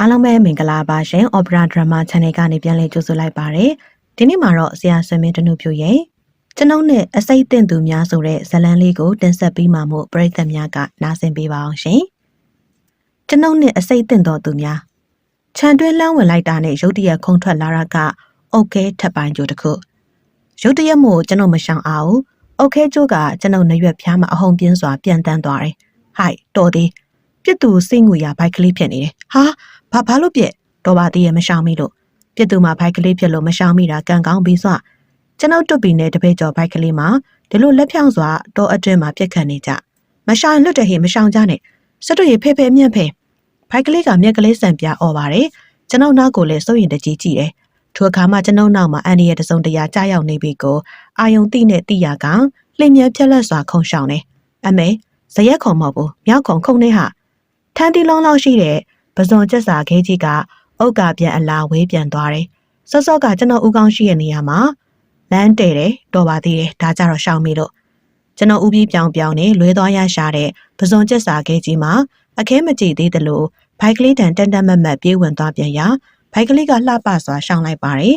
အားလုံးပဲမင်္ဂလာပါရှင် Opera Drama Channel ကနေပြန်လည်ကြိုဆိုလိုက်ပါရစေ။ဒီနေ့မှာတော့ဆရာဆွေမင်းတနုဖြူရဲ့ကျွန်ုပ်နဲ့အစိတ်တင်သူများဆိုတဲ့ဇာတ်လမ်းလေးကိုတင်ဆက်ပေးမှာမို့ပရိသတ်များကနားဆင်ပေးပါအောင်ရှင်။ကျွန်ုပ်နဲ့အစိတ်တင်တော်သူများခြံတွင်းလှမ်းဝင်လိုက်တာနဲ့ရုတ်တရက်ခုန်ထွက်လာတာကအုတ်ခဲထပ်ပိုင်းကြိုတစ်ခုရုတ်တရက်မို့ကျွန်ုပ်မရှောင်အောင်အုတ်ခဲကျိုးကကျွန်ုပ်နရွက်ဖျားမှာအဟုန်ပြင်းစွာပြန်တန်းသွားတယ်။ဟိုက်တော်သေးပြစ်သူစိတ်ငူရဘိုက်ကလေးဖြစ်နေတယ်။ဟာ ဘာဘာလို့ပြက်တော့ပါသေးရဲ့မရှောင်မိလို့ပြစ်သူမှာဘိုက်ကလေးဖြစ်လို့မရှောင်မိတာကံကောင်းပြီးစွာကျွန်ုပ်တွတ်ပြီးနဲ့တပည့်ကျော်ဘိုက်ကလေးမှာဒီလိုလက်ဖြောင်းစွာတော့အတွင်းမှာပြက်ခတ်နေကြမရှောင်လွတ်တဲ့ဟေမရှောင်ကြနဲ့စက်တို့ရေဖဲဖဲမြန့်ဖဲဘိုက်ကလေးကမျက်ကလေးဆန်ပြអော်ပါတယ်ကျွန်ုပ်နောက်ကိုလည်းစိုးရင်တကြီးကြည့်တယ်ထိုအခါမှကျွန်ုပ်နောက်မှာအန်ဒီရဲ့တစုံတရာကြားရောက်နေပြီကိုအာယုံတိနဲ့တိရကလှိမ့်မြဖြက်လက်စွာခုံရှောင်တယ်အမေဇရက်ခုံမဟုတ်ဘူးမြောက်ခုံခုံနေဟာထန်းတီလုံးလောက်ရှိတဲ့ ပဇွန်ကျက်စာခဲကြီးကအုတ်ကပြန်အလာဝေးပြန်သွားတယ်စောစောကကျွန်တော်ဦးကောင်းရှိတဲ့နေရာမှာလမ်းတဲတယ်တော်ပါသေးတယ်ဒါကြတော့ရှောင်မိလို့ကျွန်တော်ဦးပြီးပြောင်ပြောင်နဲ့လွဲသွားရရှာတဲ့ပဇွန်ကျက်စာခဲကြီးမှာအခဲမကြည့်သေးသလိုဘိုက်ကလေးတန်တန်တန်မတ်မတ်ပြေးဝင်သွားပြန်ရာဘိုက်ကလေးကလှပစွာရှောင်လိုက်ပါတယ်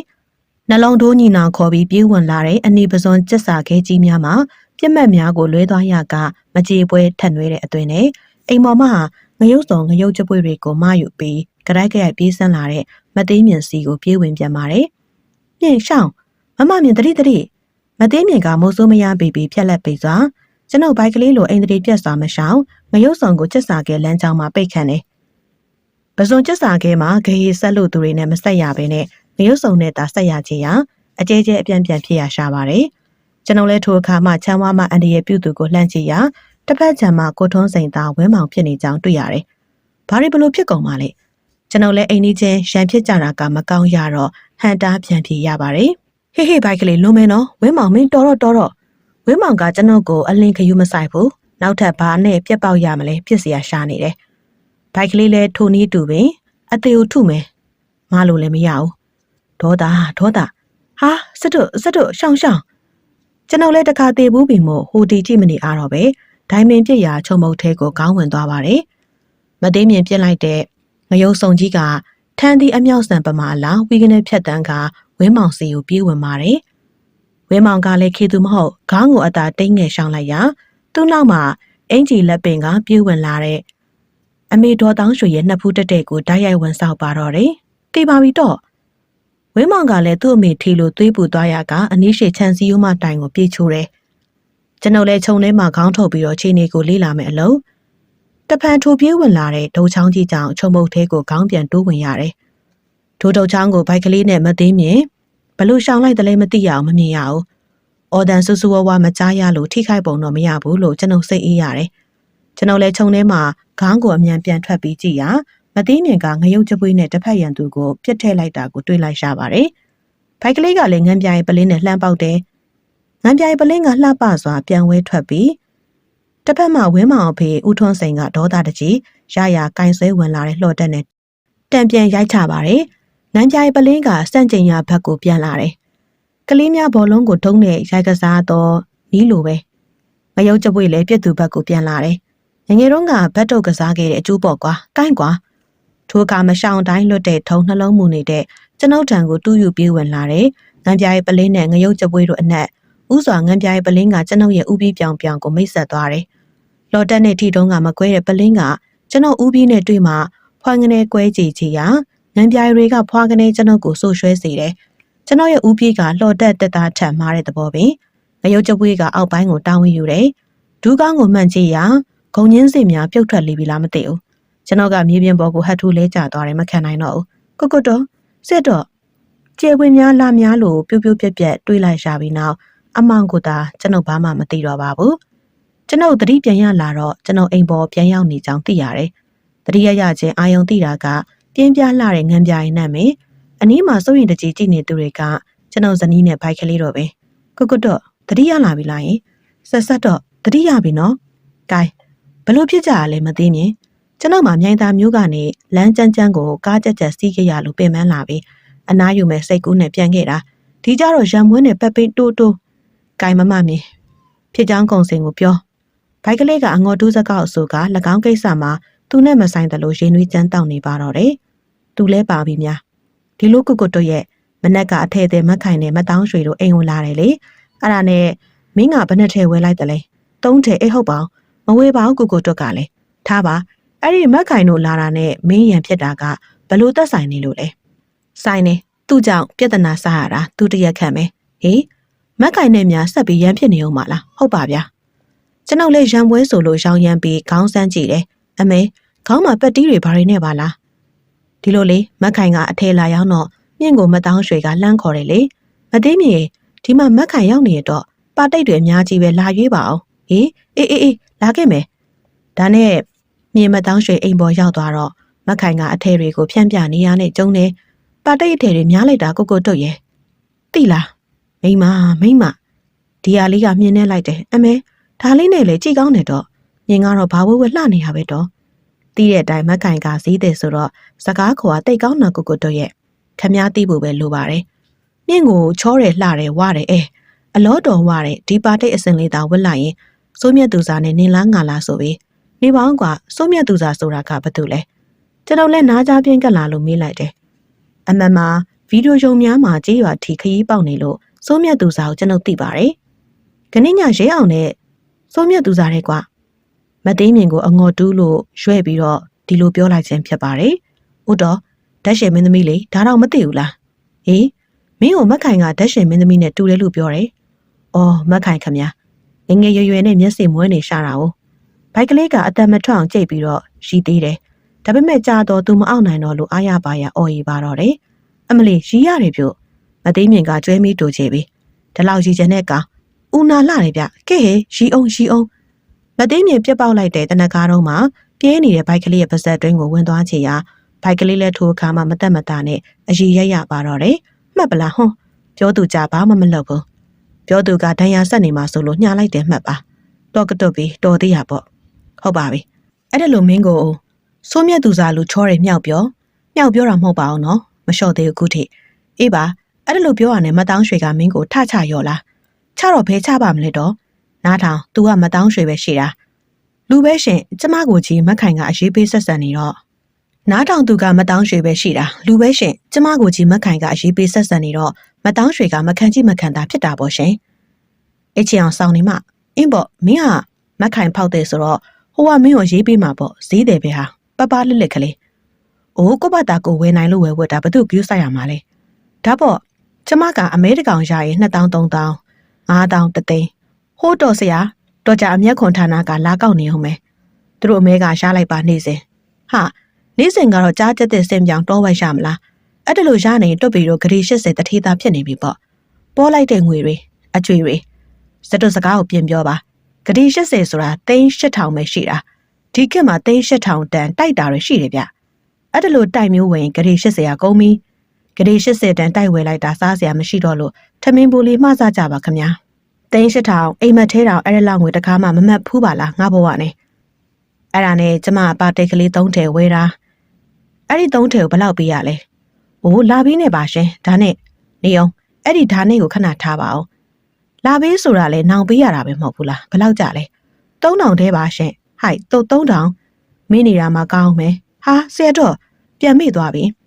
နှလုံးထိုးညီနောင်ခေါ်ပြီးပြေးဝင်လာတဲ့အနီပဇွန်ကျက်စာခဲကြီးများမှာပြက်မှတ်များကိုလွဲသွားရကမကြေပွဲထက်နွဲတဲ့အသွင်နဲ့အိမ်ပေါ်မှာ ငရုတ်စုံငရုတ်ချပွေတွေကိုမယူပြီးကြိုက်ကြိုက်ပြေးဆန်းလာတဲ့မသိမြင့်စီကိုပြေးဝင်ပြန်ပါတယ်။ပြင်ရှောင်းမမမြင်တတိတတိမသိမြင့်ကမိုးစိုးမရပေပြီးဖြက်လက်ပိတ်စွာကျွန်ုပ်ဘိုက်ကလေးလိုအိမ်တတိပြက်စွာမရှောင်းငရုတ်စုံကိုချက်စာကဲလမ်းကြောင်းမှာပိတ်ခံတယ်။ပစုံချက်စာကဲမှာဂရေဆက်လို့သူတွေနဲ့မဆက်ရဘဲနဲ့ငရုတ်စုံနဲ့သာဆက်ရချင်ရာအကျဲကျဲအပြန်ပြန်ဖြစ်ရရှာပါတယ်။ကျွန်ုပ်လည်းထိုအခါမှချမ်းဝါမှအန်ဒီရဲ့ပြုသူကိုလှမ်းကြည့်ရာ တစ်ဖက်ခြံမှာကိုထွန်းစိန်သားဝဲမောင်ဖြစ်နေကြောင်းတွေ့ရတယ်။ဘာတွေဘလို့ဖြစ်ကုန်မှလဲ။ကျွန်တော်လည်းအိမ်ကြီးချင်းရန်ဖြစ်ကြတာကမကောင်းရတော့ဟန်တာပြန်ပြေးရပါတယ်။ဟေးဟေးဘိုက်ကလေးလွန်မယ်နော်။ဝဲမောင်မင်းတော်တော့တော်တော့ဝဲမောင်ကကျွန်တော်ကိုအလင်းခယူးမဆိုင်ဘူး။နောက်ထပ်ဘာနဲ့ပြက်ပေါက်ရမလဲပြစ်စရာရှာနေတယ်။ဘိုက်ကလေးလည်းထိုနည်းတူပင်အသေးကိုထုမယ်။မလို့လည်းမရဘူး။ဒေါသဒေါသဟာစတုစတုရှောင်းရှောင်းကျွန်တော်လည်းတခါသေးဘူးပင်မို့ဟိုတီကြည့်မနေအားတော့ပဲ။ ဒိုင်မင်ပြစ်ရာချုံမုတ်ထဲကိုခေါင်းဝင်သွားပါတယ်။မသိမြင်ပြစ်လိုက်တဲ့ငရုံစုံကြီးကထန်းသည့်အမြောက်ဆန်ပမာလာဝီကနေဖြတ်တန်းကဝင်းမောင်စီကိုပြေးဝင်ပါတယ်။ဝင်းမောင်ကလည်းခေသူမဟုတ်ခေါင်းကိုအသာတိတ်ငယ်ရှောင်းလိုက်ရာသူ့နောက်မှာအင်ကြီးလက်ပင်ကပြေးဝင်လာတဲ့အမေတော်တောင်းရွှေရဲ့နှစ်ဖူးတက်တဲ့ကိုဓာတ်ရိုက်ဝင်ဆောက်ပါတော့တယ်။တေးပါပြီတော့ဝင်းမောင်ကလည်းသူ့အမေထီလိုသွေးပူသွားရကအနည်းရှိချန်စီယိုမတိုင်ကိုပြေးချိုးတယ် ကျွန်ုပ်လည်းခြုံထဲမှာခေါင်းထုတ်ပြီးတော့ခြေနေကိုလေးလာမယ်အလုံးတဖန်ထိုပြေးဝင်လာတဲ့ဒုံချောင်းကြီးကြောင့်ခြုံမုတ်သေးကိုခေါင်းပြန်တိုးဝင်ရတယ်ထိုဒုံချောင်းကိုဘိုက်ကလေးနဲ့မသိမြင်ဘလို့ရှောင်လိုက်တယ်လဲမသိရအောင်မမြင်ရအောင်အော်ဒန်ဆူဆူဝဝမကြားရလို့ထိခိုက်ပုံတော့မရဘူးလို့ကျွန်ုပ်စိတ်အေးရတယ်ကျွန်ုပ်လည်းခြုံထဲမှာခေါင်းကိုအမြန်ပြန်ထွက်ပြီးကြည့်ရမသိမြင်ကငရုတ်ချပွေးနဲ့တစ်ဖက်ရန်သူကိုပြစ်ထည့်လိုက်တာကိုတွေ့လိုက်ရပါတယ်ဘိုက်ကလေးကလည်းငန်းပြိုင်ပလင်းနဲ့လှမ်းပေါက်တယ် ငန်ပြိုင်ပလင်းကလှပစွာပြန်ဝဲထွက်ပြီးတစ်ဖက်မှာဝင်းမောင်အဖေဦးထွန်းစိန်ကဒေါသတကြီးရရကင်ဆွဲဝင်လာတဲ့လှော်တက်နဲ့တံပြန်ရိုက်ချပါတယ်။ငန်ပြိုင်ပလင်းကစန့်ကျင်ရဘက်ကိုပြန်လာတယ်။ကလေးများဘောလုံးကိုထုံးနဲ့ရိုက်ကစားတော့နီးလိုပဲ။မယုတ်ကြပွေလည်းပြက်သူဘက်ကိုပြန်လာတယ်။ငငယ်တုန်းကဘတ်တုတ်ကစားခဲ့တဲ့အကျိုးပေါ်ကွာ။ကိုင်းကွာ။ထိုအခါမရှောင်တိုင်းလွတ်တဲ့ထုံနှလုံးမူနေတဲ့ကျွန်ုပ်ထံကိုတူးယူပြေးဝင်လာတယ်။ငန်ပြိုင်ပလင်းနဲ့ငရုတ်ကြပွေတို့အနက် ဥစွာငံပြားရဲ့ပလင်းကကျွန်ုပ်ရဲ့ဥပြီးပြောင်ပြောင်ကိုမိတ်ဆက်သွားတယ်။လော်တက်နဲ့ထီတုံးကမကွဲတဲ့ပလင်းကကျွန်ုပ်ဥပြီးနဲ့တွေ့မှဖွာငနေကွဲကြည့်ချီရာငံပြားတွေကဖွာကနေကျွန်ုပ်ကိုဆိုရွှဲစေတယ်။ကျွန်တော်ရဲ့ဥပြီးကလော်တက်တက်တာထက်မားတဲ့သဘောပင်ငရုတ်ကြပွေးကအောက်ပိုင်းကိုတောင်းဝင်ယူတယ်။ဒူးကောင်းကိုမှန်ကြည့်ရာဂုံညင်းစိများပြုတ်ထွက်လေပြီလားမသိဘူး။ကျွန်တော်ကမြေပြင်ပေါ်ကိုဟတ်ထူးလဲကျသွားတယ်မခံနိုင်တော့ဘူး။ကုတ်ကုတ်တော့စစ်တော့ကျေပွေများလာများလို့ပြိုးပြိုးပြက်ပြက်တွေးလိုက်ရှာပြီးနောက် အမောင်ကသာကျွန်ုပ်ဘာမှမသိတော့ပါဘူးကျွန်ုပ်သတိပြန်ရလာတော့ကျွန်ုပ်အိမ်ပေါ်ပြန်ရောက်နေကြောင်းသိရတယ်သတိရရချင်းအာယုံသိတာကပြင်းပြလှတဲ့ငံပြိုင်နဲ့မင်းအနီးမှာစိုးရင်တကြီးကြည့်နေသူတွေကကျွန်ုပ်ဇနီးနဲ့ဘိုက်ကလေးတော့ပဲကုတ်ကုတ်တော့သတိရလာပြီလားယင်ဆက်ဆက်တော့သတိရပြီနော်ကဲဘလို့ဖြစ်ကြရလဲမသိမြင်ကျွန်ုပ်မှမြိုင်သားမျိုးကနေလမ်းကျန်းကျန်းကိုကားကြက်ကြက်စီးခဲ့ရလို့ပင်ပန်းလာပြီးအနားယူမဲ့စိတ်ကူးနဲ့ပြန်ခဲ့တာဒီကြတော့ရံမွေးနဲ့ပက်ပိတ်တိုး တိုး။ကိုင်မမမြင်ဖြစ်ကြောင်းကုံစင်ကိုပြော။ဘိုက်ကလေးကအငေါ်တူးစကောက်အဆိုက၎င်းကိစ္စမှာသူနဲ့မဆိုင်တယ်လို့ရင်းနှီးကြမ်းတောက်နေပါတော့တယ်သူလဲပါပြီများဒီလိုကုတ်ကုတ်တို့ရဲ့မနက်ကအထဲထဲမက်ခိုင်နဲ့မတောင်းရွှေတို့အိမ်ဝင်လာတယ်လေအဲ့ဒါနဲ့မင်းကဘယ်နဲ့ထဲဝဲလိုက်တယ်လဲသုံးထဲအိတ်ဟုတ်ပါအောင်မဝဲပါဘူးကုတ်ကုတ်တို့ကလည်းထားပါအဲ့ဒီမက်ခိုင်တို့လာတာနဲ့မင်းရံဖြစ်တာကဘလို့သက်ဆိုင်နေလို့လဲဆိုင်နေသူ့ကြောင့်ပြဿနာစားရတာသူတရက်ခံပဲဟေး မက်ခိုင်နဲ့များဆက်ပြီးရံဖြစ်နေအောင်မလားဟုတ်ပါဗျာကျွန်ုပ်လည်းရံပွဲဆိုလို့ရောင်းရမ်းပြီးခေါင်းစမ်းကြည့်တယ်အမေခေါင်းမှာပက်တီးတွေဘာတွေနဲ့ပါလားဒီလိုလေမက်ခိုင်ကအထဲလာရောက်တော့မြင့်ကိုမတောင်းရွှေကလှမ်းခေါ်တယ်လေမသိမြေဒီမှာမက်ခိုင်ရောက်နေရတော့ပါတိတ်တွေအများကြီးပဲလာရွေးပါအောင်ဟေးအေးအေးအေးလာခဲ့မယ်ဒါနဲ့မြင့်မတောင်းရွှေအိမ်ပေါ်ရောက်သွားတော့မက်ခိုင်ကအထဲတွေကိုဖြန့်ပြနေရနဲ့ကျုံနေပါတိတ်အထဲတွေများလိုက်တာကိုကိုတုတ်ရဲ့တိလား မိမမိမဒီဟာလေးကမြင်နေလိုက်တယ်အမေဒါလေးနဲ့လေကြည်ကောင်းနေတော့မြင်ကတော့ဘာဝဝလှနေရပဲတော့တီးတဲ့အတိုင်းမက်ခိုင်ကဈေးတယ်ဆိုတော့စကားခေါ်တိတ်ကောင်းတာကိုကိုတုတ်ရဲ့ခမားသိဖို့ပဲလိုပါတယ်မြင့်ကိုချောတယ်လှတယ်ဝတယ်အဲအလောတော်ဝတယ်ဒီပါတိတ်အစင်လေးသာဝက်လိုက်ရင်စိုးမြတ်သူစားနဲ့နင်းလားငါလားဆိုပြီးနေပေါင်းကစိုးမြတ်သူစားဆိုတာကဘာတူလဲကျွန်တော်လည်းနားကြားပြင်းကလာလို့မေးလိုက်တယ်အမှန်မှာဗီဒီယိုရုံများမှာကြေးရွာထီခရီးပေါက်နေလို့ စိုးမြတ်သူစားကိုကျွန်ုပ်သိပါတယ်ခဏညရဲအောင်နဲ့စိုးမြတ်သူစားတဲ့ကွာမသိမြင်ကိုအငေါ်တူးလို့ရွဲ့ပြီးတော့ဒီလိုပြောလိုက်ခြင်းဖြစ်ပါတယ်ဥတော့ဓာတ်ရှင်မင်းသမီးလေဒါတော့မသိဘူးလားဟေးမင်းကိုမက်ခိုင်ကဓာတ်ရှင်မင်းသမီးနဲ့တူတယ်လို့ပြောတယ်အော်မက်ခိုင်ခမညာငယ်ငယ်ရွယ်ရွယ်နဲ့မျက်စိမွဲနေရှာတာ哦ဘိုက်ကလေးကအတန်မထွက်အောင်ကြိတ်ပြီးတော့ရီသေးတယ်ဒါပေမဲ့ကြာတော့သူမအောင်နိုင်တော့လို့အားရပါရအော်ရီပါတော့တယ်အမလီရီရတယ်ပြုတ် မသိမြင်ကကျွဲမီးတူချေပြီဒီလောက်ရီချင်တဲ့ကောင်ဦးနာလာတယ်ဗျကဲဟေရီအောင်ရီအောင်မသိမြင်ပြက်ပေါက်လိုက်တဲ့တနက်ကားတော့မှပြေးနေတဲ့ဘိုက်ကလေးရဲ့ပါဇက်တွင်းကိုဝင်သွားချေရာဘိုက်ကလေးလည်းထိုးအခါမှမတက်မတာနဲ့အရီရရပါတော့တယ်မှတ်ပလားဟွန်းပြောသူကြဘာမှမလုပ်ဘူးပြောသူကဒဏ်ရာဆက်နေမှာဆိုလို့ညှာလိုက်တယ်မှတ်ပါတော့ကတုတ်ပြီးတော်သေးရပေါ့ဟုတ်ပါပြီအဲ့ဒါလိုမင်းကိုစိုးမြတ်သူစားလူချောတယ်မြောက်ပြောမြောက်ပြောတာမဟုတ်ပါဘူးနော်မလျှော့သေးဘူးခုထိအေးပါ အဲ့ဒါလိုပြောရနဲ့မတောင်းရွှေကမင်းကိုထချရော်လားချတော့ဘဲချပါမလဲတော့နားထောင် तू ကမတောင်းရွှေပဲရှိတာလူပဲရှင်ကျမကိုကြီးမက်ခိုင်ကအရေးပေးဆက်ဆံနေတော့နားထောင်သူကမတောင်းရွှေပဲရှိတာလူပဲရှင်ကျမကိုကြီးမက်ခိုင်ကအရေးပေးဆက်ဆံနေတော့မတောင်းရွှေကမခံကြည့်မခံတာဖြစ်တာပေါ့ရှင်အချင်အောင်စောင်းနေမှအင်းပေါ့မင်းကမက်ခိုင်ဖောက်တဲ့ဆိုတော့ဟိုကမင်းကိုရေးပေးမှာပေါ့ဈေးတယ်ပဲဟာပပလစ်လစ်ကလေးအိုးကိုဘတာကိုဝယ်နိုင်လို့ဝယ်ဝတ်တာဘသူကယူဆိုင်ရမှာလဲဒါပေါ့ ကျမကအမဲတကောင်ရရင်2000 3000 5000တသိန်းဟိုးတော်ဆရာတော်ကြအမျက်ခွန်ဌာနကလာကောက်နေအောင်မယ်သူတို့အမဲကရှားလိုက်ပါနေစဉ်ဟာနေစဉ်ကတော့ကြားကျက်တဲ့စင်ပြောင်တောဝက်ရမလားအဲ့ဒါလို့ရနေတွတ်ပြီးတော့ဂရီ80တထေးသားဖြစ်နေပြီပေါ့ပေါ်လိုက်တဲ့ငွေတွေအကျွေတွေစတုစကားကိုပြင်ပြောပါဂရီ80ဆိုတာသိန်း8000ပဲရှိတာဒီခေတ်မှာသိန်း8000တန်တိုက်တာတွေရှိတယ်ဗျအဲ့ဒါလို့တိုက်မျိုးဝင်ဂရီ80ကကုန်ပြီ ဂရီ80တန်တိုက်ဝယ်လိုက်တာစားစရာမရှိတော့လို့ထမင်းပူလေးမှစားကြပါခင်ဗျာသိန်း8000အိမ်မက်ထဲတောင်အဲ့ဒီလောက်ငွေတကားမှမမတ်ဖူးပါလားငါဘဝနဲ့အဲ့ဒါနဲ့ကျမပါတိတ်ကလေး3ထည်ဝဲတာအဲ့ဒီ3ထည်ကိုဘယ်လောက်ပေးရလဲ။အိုးလာပြီးနေပါရှင်ဒါနဲ့နေအောင်အဲ့ဒီဓာနဲ့ကိုခဏထားပါအောင်။လာပြီးဆိုတာလဲနောင်ပေးရတာပဲမဟုတ်ဘူးလားဘယ်လောက်ကြလဲ။3000ထဲပါရှင်။ဟိုက်တော့3000မင်းနေတာမှကောင်းမယ်။ဟာဆရာတော့ပြန်မေ့သွားပြီ။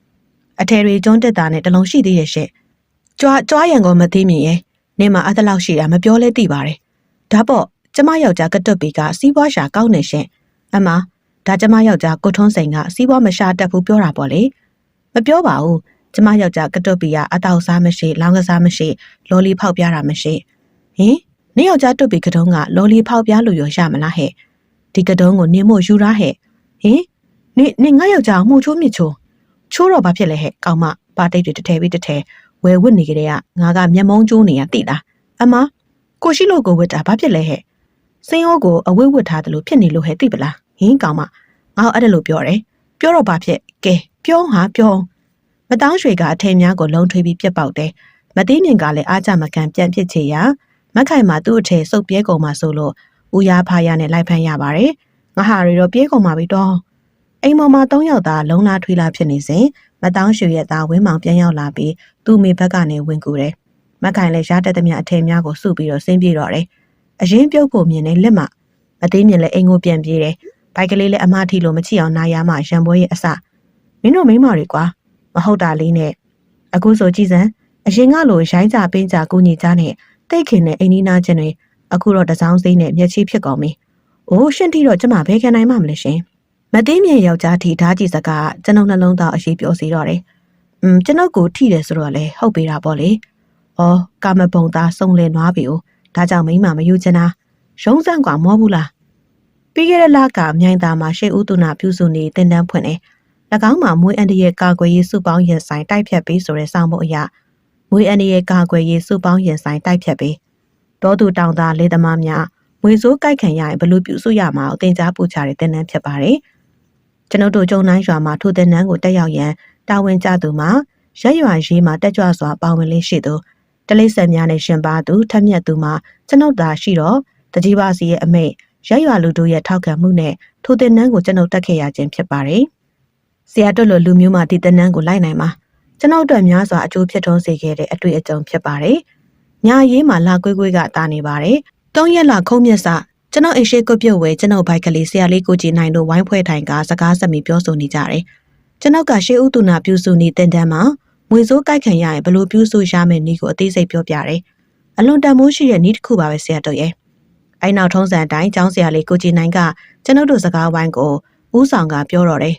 အထယ်တွေကျွန်းတက်တာနဲ့တလုံးရှိသေးရဲ့ရှင့်။ကြွားကြွားရံကောမသိမြင်ရဲ့နေမှာအဲ့လောက်ရှိတာမပြောလဲသိပါတယ်။ဒါပေါ့ကျမယောက်ျားကတွတ်ပီကစီးပွားရှာကောင်းနေရှင်။အမဒါကျမယောက်ျားကိုထွန်းစိန်ကစီးပွားမရှာတတ်ဘူးပြောတာပေါ့လေ။မပြောပါဘူး။ကျမယောက်ျားကတွတ်ပီကအတောက်စားမရှိလောင်းကစားမရှိလော်လီဖောက်ပြတာမရှိ။ဟင်နေယောက်ျားတွတ်ပီကတုံးကလော်လီဖောက်ပြလို့ရရမလားဟဲ့။ဒီကတုံးကိုနင်းမို့ယူရဟဲ့။ဟင်နေနေငါယောက်ျားမှုချိုးမြချိုး ချိုးတော့ဘာဖြစ်လဲဟဲ့ကောင်းမပါတိတ်တွေတစ်ထဲပြီးတစ်ထဲဝယ်ဝစ်နေကြတဲ့ကငါကမျက်မုံးကျိုးနေရတိလားအမကိုရှိလို့ကိုဝစ်တာဘာဖြစ်လဲဟဲ့စင်းအိုးကိုအဝိဝစ်ထားတယ်လို့ဖြစ်နေလို့ဟဲ့သိပလားဟင်းကောင်မငါ့အဲ့ဒါလို့ပြောတယ်ပြောတော့ဘာဖြစ်ကဲပြောဟာပြောမတောင်းရွှေကအထင်များကိုလုံထွေးပြီးပြက်ပေါက်တယ်မသိမြင်ကလည်းအားကြမခံပြန်ဖြစ်ချေရာမခိုင်မှာသူ့အထည်စုပ်ပြဲကုန်မှာဆိုလို့ဦးရဖားရနဲ့လိုက်ဖမ်းရပါတယ်ငါဟာရီတော့ပြေးကုန်ပါပြီတော့ အိမ်ပေါ်မှာ၃ယောက်သားလုံလာထွေးလာဖြစ်နေစဉ်မတောင်းရွှေရဲ့သားဝင်းမောင်ပြန်ရောက်လာပြီးသူ့မိဘက်ကနေဝင်ကူတယ်မခိုင်လည်းရတတ်သမျှအထည်များကိုစုပြီးတော့ဆင်းပြေတော့တယ်အရင်ပြုတ်ဖို့မြင်နေလက်မမသိမြင်လဲအိမ်ကိုပြန်ပြေးတယ်ဘိုက်ကလေးလည်းအမထီလို့မချီအောင်နာရမှရံပွဲရဲ့အစမင်းတို့မိန်းမတွေကွာမဟုတ်တာလေးနဲ့အခုဆိုကြည်စံအရင်ကလိုရိုင်းကြပင်းကြကူညီကြနဲ့တိတ်ခင်နဲ့အိမ်နီးနားချင်းတွေအခုတော့တစောင်းစိမ့်နဲ့မျက်ချိဖြစ်ကုန်ပြီ။အိုးရှင့်တီတော့ကျမဘယ်ခံနိုင်မှမလဲရှင်။ မသိမြင်ယောက်ျားထိဓာကြည့်စကားကျွန်ုပ်နှလုံးသားအရှိပြောစီတော့တယ်။음ကျွန်ုပ်ကိုထိတယ်ဆိုတော့လေဟုတ်ပေတာပေါ့လေ။အော်ကာမပုံသားစုံလင်နွားပြီ哦။ဒါကြောင့်မိမမယူချင်တာ။ရုံးစန့်ကွာမောဘူးလား။ပြီးခဲ့တဲ့လကမြိုင်သားမှာရှေ့ဦးသူနာပြုစုနေတင်တန်းဖွင့်နေ။၎င်းမှာမွေးအန်တရဲ့ကာကွယ်ရေးစုပေါင်းရင်ဆိုင်တိုက်ဖြတ်ပေးဆိုတဲ့စောင်းမုတ်အရာမွေးအန်တရဲ့ကာကွယ်ရေးစုပေါင်းရင်ဆိုင်တိုက်ဖြတ်ပေး။တောသူတောင်သားလေသမားများမွေဆိုးကြိုက်ခံရရင်ဘလို့ပြုစုရမှာအတင်ကြားပို့ချတဲ့တင်တန်းဖြစ်ပါတယ်။ ကျွန်ုပ်တို့ကျုံနှိုင်းရွာမှာထိုတင်နန်းကိုတက်ရောက်ရန်တာဝန်ကျသူမှာရက်ရွာရေးမှာတက်ကြွစွာပါဝင်လေးရှိသူတလိပ်ဆက်များနဲ့ရှင်ပါသူထက်မြက်သူမှာကျွန်ုပ်သာရှိတော့တကြီးပါစီရဲ့အမိတ်ရက်ရွာလူတို့ရဲ့ထောက်ခံမှုနဲ့ထိုတင်နန်းကိုကျွန်ုပ်တက်ခဲ့ရခြင်းဖြစ်ပါတယ်။ဆရာတို့လိုလူမျိုးမှဒီတင်နန်းကိုလိုက်နိုင်မှာကျွန်ုပ်တို့များစွာအကျိုးဖြစ်ထွန်းစေခဲ့တဲ့အတွေ့အကြုံဖြစ်ပါတယ်။ညာရေးမှာလာကွေးကွေးကတာနေပါတယ်။သုံးရက်လာခုံးမြက်စ ကျွန်တော်အိရှိကုတ်ပြုတ်ဝဲကျွန်တော်ဘိုက်ကလေးဆရာလေးကိုကြည်နိုင်တို့ဝိုင်းဖွဲ့ထိုင်ကစကားဆက်မီပြောဆိုနေကြတယ်။ကျွန်တော်ကရှေးဥတုနာပြုစုနေတင်တန်းမှာငွေစိုးကြိုက်ခံရရင်ဘလို့ပြုစုရမယ်နီးကိုအသေးစိတ်ပြောပြတယ်။အလွန်တန်မိုးရှိတဲ့နီးတစ်ခုပါပဲဆရာတို့ရဲ့။အဲ့နောက်ထုံးစံအတိုင်းကျောင်းဆရာလေးကိုကြည်နိုင်ကကျွန်တော်တို့စကားဝိုင်းကိုဦးဆောင်ကပြောတော့တယ်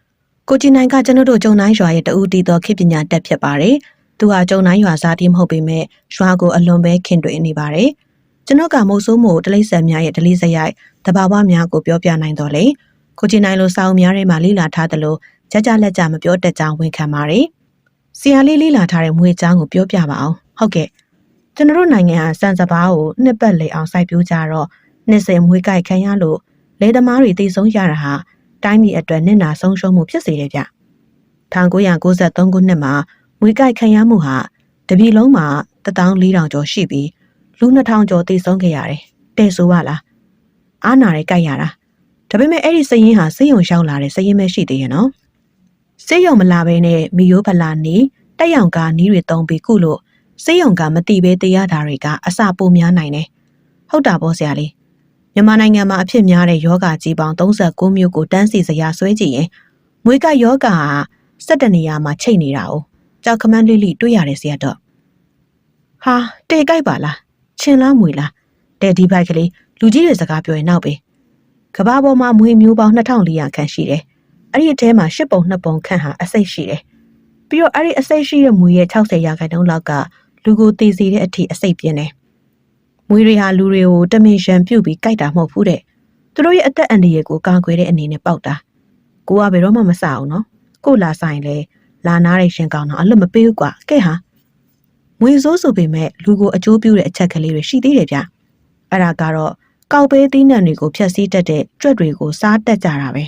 ။ကိုကြည်နိုင်ကကျွန်တော်တို့ကျုံနိုင်ရွာရဲ့တူတီတော်ခေပညာတက်ဖြစ်ပါတယ်။သူဟာကျုံနိုင်ရွာစားတိမဟုတ်ပေမဲ့ရွာကိုအလွန်ပဲခင်တွင်နေပါတယ်။ ကျွန်တော်ကမုတ်ဆိုးမို့တလိษံများရဲ့ဒလိစရိုက်တဘာဝများကိုပြောပြနိုင်တော့လေ။ကိုကြည်နိုင်လိုစာအုပ်များထဲမှာလိလာထားသလိုကြကြလက်ကြမပြောတတ်ကြောင်းဝန်ခံပါတယ်။ဆရာလေးလိလာထားတဲ့မွေချောင်းကိုပြောပြပါအောင်။ဟုတ်ကဲ့။ကျွန်တော်တို့နိုင်ငံဟာစံစပါးကိုနှစ်ပတ်လေအောင်စိုက်ပျိုးကြတော့နှစ်စင်မွေးကြိုက်ခံရလို့လေသမားတွေတည်ဆုံးရတာဟာတိုင်းပြည်အတွက်နစ်နာဆုံးရှုံးမှုဖြစ်စေတယ်ဗျ1993ခုနှစ်မှာမွေးကြိုက်ခံရမှုဟာတပြည်လုံးမှာ14000ကျော်ရှိပြီး လူ2000ကျော်တည်ဆုံးခဲ့ရတယ်တဲ့ဆိုပါလားအားနာရဲကြိုက်ရတာဒါပေမဲ့အဲ့ဒီစရင်ဟာစေယုံရောက်လာတဲ့စရင်ပဲရှိသေးရဲ့နော်စေယုံမလာဘဲနဲ့မီယိုးဖလာနီတက်ရောင်ကနီးတွေတုံးပြီးကုလို့စေယုံကမတိပဲတရားတာတွေကအစပိုများနိုင်တယ်ဟုတ်တာပေါ့ဆရာလေးမြန်မာနိုင်ငံမှာအဖြစ်များတဲ့ယောဂကြီးပေါင်း39မျိုးကိုတန်းစီစရာဆွဲကြည့်ရင်မွေးကယောဂဟာ17နေရာမှာချိတ်နေတာ哦ကြောက်ခမန်းလေးလေးတွေ့ရတယ်ဆရာတော့ဟာတေကြိုက်ပါလား ချင်းလားမွေလားတဲ့ဒီဘိုက်ကလေးလူကြီးတွေစကားပြောရင်နောက်ပဲကဘာပေါ်မှာမွေမျိုးပေါင်း2400ခန့်ရှိတယ်အဲ့ဒီအထဲမှာ10ပုံ2ပုံခန့်ဟာအစိတ်ရှိတယ်ပြီးတော့အဲ့ဒီအစိတ်ရှိတဲ့မွေရဲ့60ရာခိုင်နှုန်းလောက်ကလူကိုသေစေတဲ့အထိအစိတ်ပြင်းတယ်မွေတွေဟာလူတွေကိုတမင်ရှံပြုတ်ပြီးကြိုက်တာမဟုတ်ဘူးတဲ့သူတို့ရဲ့အသက်အန္တရာယ်ကိုကာကွယ်တဲ့အနေနဲ့ပေါက်တာကိုကဘယ်တော့မှမစအောင်နော်ကိုလာဆိုင်လဲလာနာတဲ့ရှင်ကောင်တော့အလွတ်မပေးဘူးကွာကဲဟာ မွေစိုးဆိုပေမဲ့လူကိုအကျိုးပြုတဲ့အချက်ကလေးတွေရှိသေးတယ်ဗျအဲ့ဒါကတော့ကောက်ပေးသီးနှံတွေကိုဖျက်ဆီးတတ်တဲ့ကြွက်တွေကိုစားတတ်ကြတာပဲ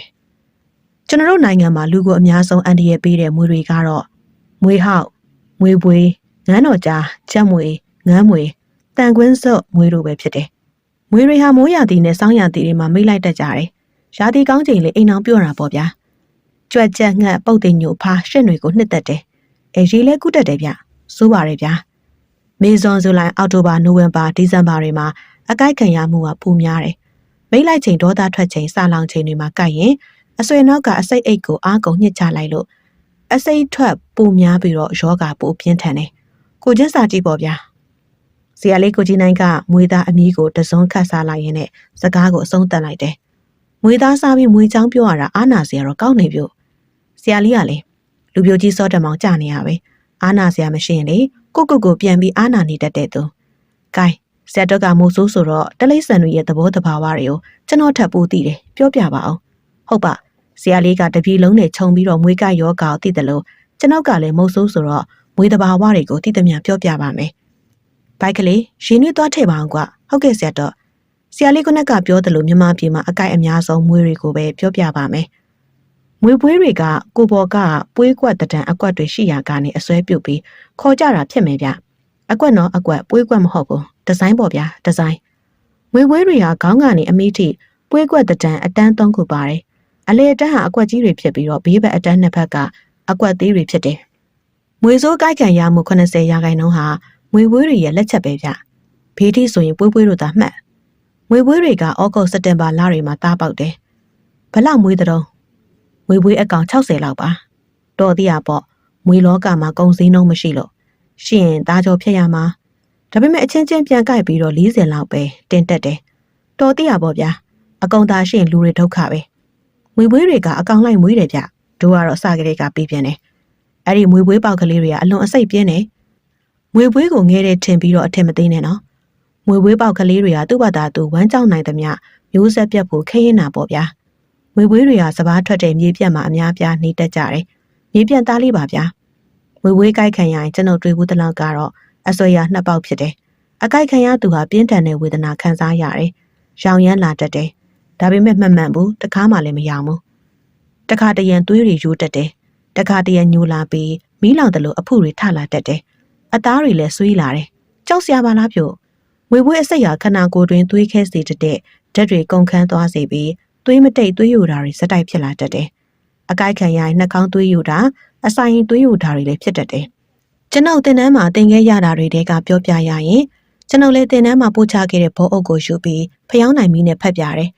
ကျွန်တော်တို့နိုင်ငံမှာလူကိုအများဆုံးအန္တရာယ်ပေးတဲ့မွေတွေကတော့မွေဟောက်မွေပွေးငန်းတော်ကြားချက်မွေငန်းမွေတန်ကွင်းစော့မွေးတို့ပဲဖြစ်တယ်။မွေတွေဟာမိုးရာသီနဲ့ဆောင်းရာသီတွေမှာမိလိုက်တတ်ကြတယ်။ရာသီကောင်းချိန်လေအိမ်အောင်ပြောတာပေါ့ဗျာ။ကြွက်ကြက်ငှက်ပုတ်တင်ညိုဖားရှင့်တွေကိုနှစ်သက်တယ်။အဲရေလဲကုတတ်တယ်ဗျ။ စိုးပါရဲ့ဗျာ။မေဇွန်ဇူလိုင်အောက်တိုဘာနိုဝင်ဘာဒီဇင်ဘာတွေမှာအကိုက်ခံရမှုကပိုများတယ်။မိလိုက်ချိန်ဒေါသထွက်ချိန်စလောင်ချိန်တွေမှာကြိုက်ရင်အဆွေနောက်ကအစိတ်အိတ်ကိုအားကုန်ညှစ်ချလိုက်လို့အစိတ်ထွက်ပိုများပြီးတော့ယောဂပိုပြင်းထန်တယ်။ကိုကျင်းစာကြည့်ပေါ့ဗျာ။။ဇီယာလေးကိုကြီးနိုင်ကမွေသားအမီးကိုတစုံခတ်စားလိုက်ရင်းနဲ့စကားကိုအဆုံးသတ်လိုက်တယ်။မွေသားစားပြီးမွေချောင်းပြောရတာအာနာစရာတော့ကောင်းနေပြုတ်။ဇီယာလေးကလည်းလူပြိုကြီးစောတမောင်ကြနေရပဲ။ အာနာစရာမရှိရင်လေကိုကိုကိုပြန်ပြီးအာနာနေတတ်တဲ့သူ။ကဲဆရာတော့ကမို့ဆိုးဆိုတော့တလိษံတွေရဲ့သဘောတဘာဝတွေကိုကျွန်တော်ထပ်ပိုးသိတယ်ပြောပြပါအောင်။ဟုတ်ပါဆရာလေးကတပြေလုံးနဲ့ခြုံပြီးတော့မွေးကယောဂါကိုသိတယ်လို့ကျွန်တော်ကလည်းမုတ်ဆိုးဆိုတော့မွေးတဘာဝတွေကိုသိသမျှပြောပြပါမယ်။ဘိုက်ကလေးရင်းနှီးသွားထည့်ပါအောင်ကွာဟုတ်ကဲ့ဆရာတော့ဆရာလေးကနက်ကပြောတယ်လို့မြန်မာပြည်မှာအကိုက်အများဆုံးမွေးတွေကိုပဲပြောပြပါမယ် မွေပွေးတွေကကိုဘော်ကပွေးကွက်တံအကွက်တွေရှိရာကနေအစွဲပြုတ်ပြီးခေါ်ကြတာဖြစ်မယ်ဗျအကွက်တော့အကွက်ပွေးကွက်မဟုတ်ဘူးဒီဇိုင်းပေါ့ဗျာဒီဇိုင်းမွေပွေးတွေဟာခေါင်းကနေအမိထိပွေးကွက်တံအတန်းသုံးခုပါတယ်အလေအတန်းဟာအကွက်ကြီးတွေဖြစ်ပြီးတော့ဘေးဘက်အတန်းနှစ်ဘက်ကအကွက်သေးတွေဖြစ်တယ်မွေစိုးကိုက်ခံရမှု80ရာခိုင်နှုန်းဟာငွေပွေးတွေရဲ့လက်ချက်ပဲဗျဘေးထိဆိုရင်ပွေးပွေးတို့သာမှတ်ငွေပွေးတွေကဩဂုတ်စက်တင်ဘာလတွေမှာတားပေါက်တယ်ဘလောက်မွေးတဲ့တော့ ငွေပွေးအကောင်60လောက်ပါတော်သေးရပေါ့မွေလောကမှာကုံစည်းနှုံးမရှိလို့ရှင်ရင်သားကြောဖြစ်ရမှာဒါပေမဲ့အချင်းချင်းပြန်ကြိုက်ပြီးတော့40လောက်ပဲတင်တက်တယ်တော်တိရပေါ့ဗျာအကောင်သားရှင်လူတွေဒုက္ခပဲမွေပွေးတွေကအကောင်လိုက်မွေးတယ်ဗျတို့ကတော့စကလေးကပြီးပြန်တယ်အဲ့ဒီမွေပွေးပေါက်ကလေးတွေကအလွန်အစိတ်ပြင်းတယ်မွေပွေးကိုငဲတဲ့ထင်ပြီးတော့အထင်မသေးနဲ့နော်မွေပွေးပေါက်ကလေးတွေကသူ့ဘာသာသူဝမ်းကြောက်နိုင်သမျှမျိုးဆက်ပြတ်ဖို့ခရင်နာပေါ့ဗျာ မွေပွေးတွေကစပားထွက်တဲ့မြေပြတ်မှာအများပြားနေတတ်ကြတယ်မြေပြတ်သားလေးပါဗျာမွေပွေးကြိုက်ခံရရင်ကျွန်ုပ်တွေ့ဘူးတလောက်ကတော့အဆွေရနှစ်ပေါက်ဖြစ်တယ်အကြိုက်ခံရသူဟာပြင်းထန်တဲ့ဝေဒနာခံစားရတယ်ရောင်ရမ်းလာတတ်တယ်ဒါပေမဲ့မှတ်မှန်ဘူးတကားမှလည်းမရောင်ဘူးတခါတရံသွေးတွေရိုးတက်တယ်တခါတရံညိုလာပြီးမီးလောင်တယ်လို့အဖုတွေထလာတတ်တယ်အသားတွေလည်းဆွေးလာတယ်ကြောက်စရာပါလားပြို့ငွေပွေးအစိတ်ဟာခန္ဓာကိုယ်တွင်သွေးခဲစေတတ်တဲ့ဓာတ်တွေကုန်ခန်းသွားစေပြီး သွေးမတိတ်သွေးယိုတာတွေစတိုက်ဖြစ်လာတတ်တယ်အကြိုက်ခံရရင်နှာခေါင်းသွေးယိုတာအဆိုင်သွေးယိုတာတွေလည်းဖြစ်တတ်တယ်ကျွန်ုပ်တင်တန်းမှာတင်ခဲ့ရတာတွေတဲကပြောပြရရင်ကျွန်ုပ်လည်းတင်တန်းမှာပို့ချခဲ့တဲ့ဘောအုပ်ကိုယူပြီးဖျောင်းနိုင်မီနဲ့ဖက်ပြတယ်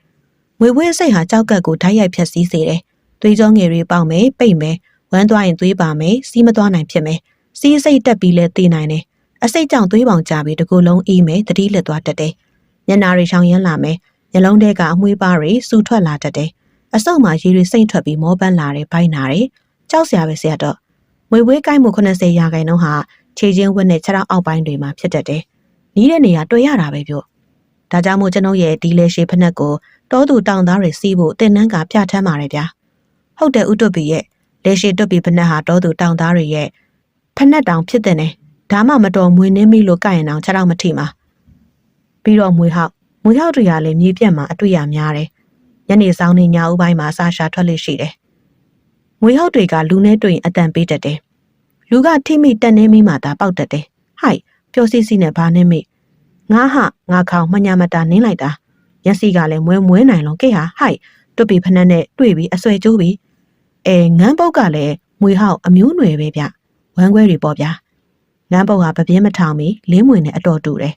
ငွေဝဲစိတ်ဟာကြောက်ကက်ကိုဓာတ်ရိုက်ဖြက်စီးစေတယ်။သွေးကြောငယ်တွေပေါက်မယ်၊ပိတ်မယ်၊ဝမ်းသွားရင်သွေးပါမယ်၊စီးမသွားနိုင်ဖြစ်မယ်။စီးစိတ်တက်ပြီးလဲသိနိုင်တယ်။အစိတ်ကြောင့်သွေးပေါင်ကျပြီးတကူလုံးအေးမယ်တတိလက်သွားတတ်တယ်။ညနာတွေရှောင်ရမ်းလာမယ်။ ညလုံးထဲကအမွှေးပါတွေစူထွက်လာတတ်တယ်။အဆုတ်မှာရေတွေစိမ့်ထွက်ပြီးမောပန်းလာတယ်၊ဘိုက်နာတယ်။ကြောက်စရာပဲဆရာတော့။ငွေဝဲကိုင်းမှု80ရာခိုင်နှုန်းဟာခြေချင်းဝက်နဲ့ခြေထောက်အောက်ပိုင်းတွေမှာဖြစ်တတ်တယ်။နီးတဲ့နေရာတွေ့ရတာပဲပြော။ဒါကြောင့်မို့ကျွန်ုပ်ရဲ့ဒီလေရှည်ဖက်နှက်ကိုတောသူတောင်သားတွေစီးဖို့တင်နှန်းကပြထမ်းပါတယ်ဗျာဟုတ်တယ်ဥတုပီရဲ့လေရှိတုပီဖနက်ဟာတောသူတောင်သားတွေရဲ့ဖနက်တောင်ဖြစ်တဲ့နဲ့ဒါမှမတော်မွေနှင်းမိလို့ကြိုက်ရင်အောင်ခြေထောက်မထိမှာပြီးတော့မွေဟောက် မွေဟောက်တွေကလည်းမြေပြက်မှာအတွေ့ရများတယ်ညနေဆောင်နေညဦးပိုင်းမှာအစာရှာထွက်လို့ရှိတယ်မွေဟောက်တွေကလူနဲ့တွေ့ရင်အတန်ပေးတတ်တယ်လူကထိမိတက်နေမိမှသာပေါက်တတ်တယ်ဟိုက်ပျော်စီစီနဲ့ဘာနဲ့မိငါဟငါခေါင်မညာမတာနင်းလိုက်တာမျက်စိကလည်းမွဲမွဲနိုင်လုံးကဲဟာဟိုက်တွတ်ပြီးဖနှက်နဲ့တွေ့ပြီးအဆွဲကျိုးပြီးအဲငန်းပုတ်ကလည်းမွေဟောက်အမျိုးနွယ်ပဲဗျဝမ်းခွဲတွေပေါ့ဗျာငန်းပုတ်ဟာပပြင်းမထောင်မီလင်းမွေနဲ့အတော်တူတယ်